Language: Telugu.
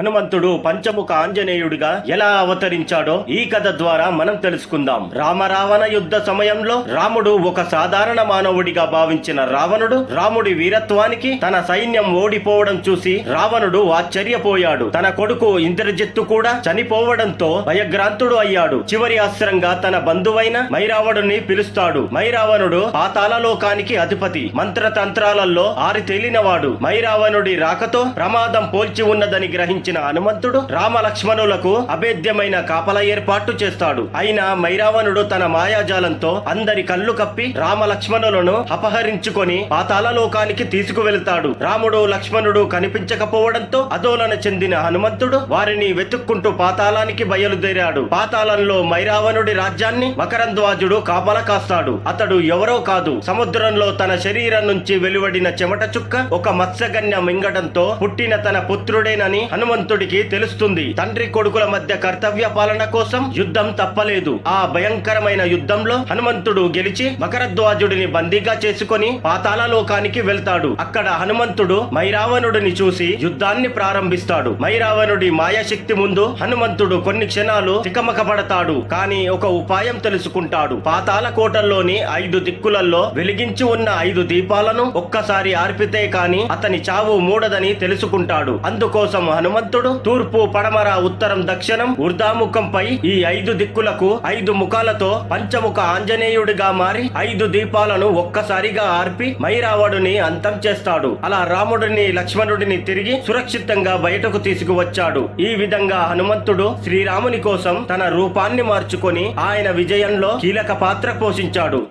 హనుమంతుడు పంచముఖ ఆంజనేయుడిగా ఎలా అవతరించాడో ఈ కథ ద్వారా మనం తెలుసుకుందాం. రామరావణ యుద్ధ సమయంలో రాముడు ఒక సాధారణ మానవుడిగా భావించిన రావణుడు రాముడి వీరత్వానికి తన సైన్యం ఓడిపోవడం చూసి రావణుడు ఆశ్చర్యపోయాడు. తన కొడుకు ఇంద్రజిత్తు కూడా చనిపోవడంతో భయగ్రాంతుడు అయ్యాడు. చివరి అస్త్రంగా తన బంధువైన మైరావణుని పిలుస్తాడు. మైరావణుడు పాతాళ లోకానికి అధిపతి. మంత్రతంత్రాలలో ఆరితేలినవాడు. మైరావణుడి రాకతో ప్రమాదం పోల్చి ఉన్నదని వచ్చిన హనుమంతుడు రామ లక్ష్మణులకు అభేద్యమైన కాపల ఏర్పాటు చేస్తాడు. అయినా మైరావణుడు తన మాయాజాలంతో అందరి కళ్ళు కప్పి రామ లక్ష్మణులను అపహరించుకొని పాతాళ లోకానికి తీసుకువెళ్తాడు. రాముడు లక్ష్మణుడు కనిపించకపోవడంతో అదోలన చెందిన హనుమంతుడు వారిని వెతుక్కుంటూ పాతాళానికి బయలుదేరాడు. పాతాళంలో మైరావణుడి రాజ్యాన్ని మకరంద్వాజుడు కాపల కాస్తాడు. అతడు ఎవరో కాదు. సముద్రంలో తన శరీరం నుంచి వెలువడిన చెమట చుక్క ఒక మత్స్యగన్య మింగడంతో పుట్టిన తన పుత్రుడేనని హనుమంతుడికి తెలుస్తుంది. తండ్రి కొడుకుల మధ్య కర్తవ్య పాలన కోసం యుద్ధం తప్పలేదు. ఆ భయంకరమైన యుద్ధంలో హనుమంతుడు గెలిచి మకరధ్వజుడిని బందీగా చేసుకొని పాతాల లోకానికి వెళ్తాడు. అక్కడ హనుమంతుడు మైరావణుడిని చూసి యుద్ధాన్ని ప్రారంభిస్తాడు. మైరావణుడి మాయాశక్తి ముందు హనుమంతుడు కొన్ని క్షణాలు తికమకపడతాడు. కానీ ఒక ఉపాయం తెలుసుకుంటాడు. పాతాళ కోటల్లోని ఐదు దిక్కులలో వెలిగించి ఉన్న ఐదు దీపాలను ఒక్కసారి ఆర్పితే కాని అతని చావు మూడదని తెలుసుకుంటాడు. అందుకోసం హనుమంతుడు తూర్పు పడమర ఉత్తరం దక్షిణం ఉర్ధాముఖంపై ఈ ఐదు దిక్కులకు ఐదు ముఖాలతో పంచముఖ ఆంజనేయుడిగా మారి ఐదు దీపాలను ఒక్కసారిగా ఆర్పి మైరావడుని అంతం చేస్తాడు. అలా రాముడిని లక్ష్మణుడిని తిరిగి సురక్షితంగా బయటకు తీసుకువచ్చాడు. ఈ విధంగా హనుమంతుడు శ్రీరాముని కోసం తన రూపాన్ని మార్చుకొని ఆయన విజయంలో కీలక పాత్ర పోషించాడు.